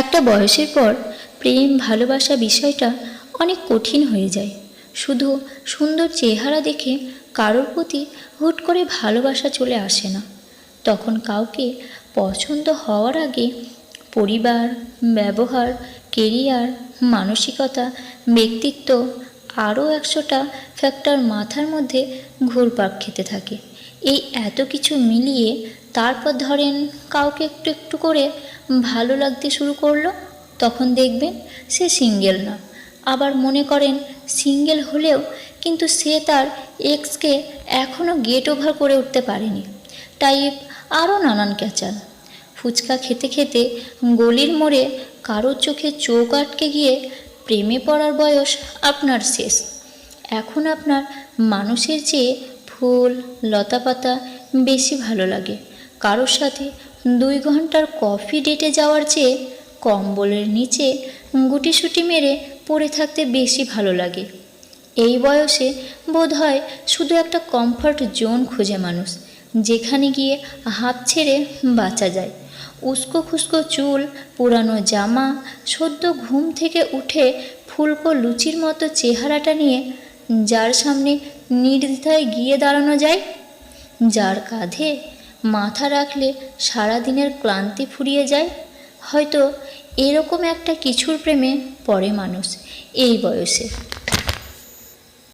একটা বয়সের পর প্রেম, ভালোবাসা বিষয়টা অনেক কঠিন হয়ে যায়। শুধু সুন্দর চেহারা দেখে কারোর প্রতি হুট করে ভালোবাসা চলে আসে না। তখন কাউকে পছন্দ হওয়ার আগে পরিবার, ব্যবহার কেরিয়ার মানসিকতা, ব্যক্তিত্ব আরও একশোটা ফ্যাক্টর মাথার মধ্যে ঘুরপাক খেতে থাকে। এই এত কিছু মিলিয়ে তারপর ধরেন কাউকে একটু একটু করে ভালো লাগতে শুরু করল, তখন দেখবেন সে সিঙ্গেল না। আবার মনে করেন সিঙ্গেল হলেও কিন্তু সে তার এক্সকে এখনও গেট ওভার করে উঠতে পারেনি। টাইপ আরও নানান ক্যাচাল। ফুচকা খেতে খেতে গলির মোড়ে কারোর চোখে চোখ আটকে গিয়ে প্রেমে পড়ার বয়স আপনার শেষ। এখন আপনার মানুষের চেয়ে ফুল, লতাপাতা বেশি ভালো লাগে। কারোর সাথে দুই ঘণ্টার কফি ডেটে যাওয়ার চেয়ে কম্বলের নিচে গুটিসুটি মেরে পড়ে থাকতে বেশি ভালো লাগে। এই বয়সে বোধ হয় শুধু একটা কমফর্ট জোন খোঁজে মানুষ, যেখানে গিয়ে হাত ছেড়ে বাঁচা যায়। উস্কো খুস্কো চুল, পুরানো জামা, সদ্য ঘুম থেকে উঠে ফুলকো লুচির মতো চেহারাটা নিয়ে যার সামনে নির্দ্বিধায় গিয়ে দাঁড়ানো যায়। যার কাঁধে মাথা রাখলে সারাদিনের ক্লান্তি ফুরিয়ে যায়। হয়তো এরকম একটা কিছুর প্রেমে পড়ে মানুষ এই বয়সে।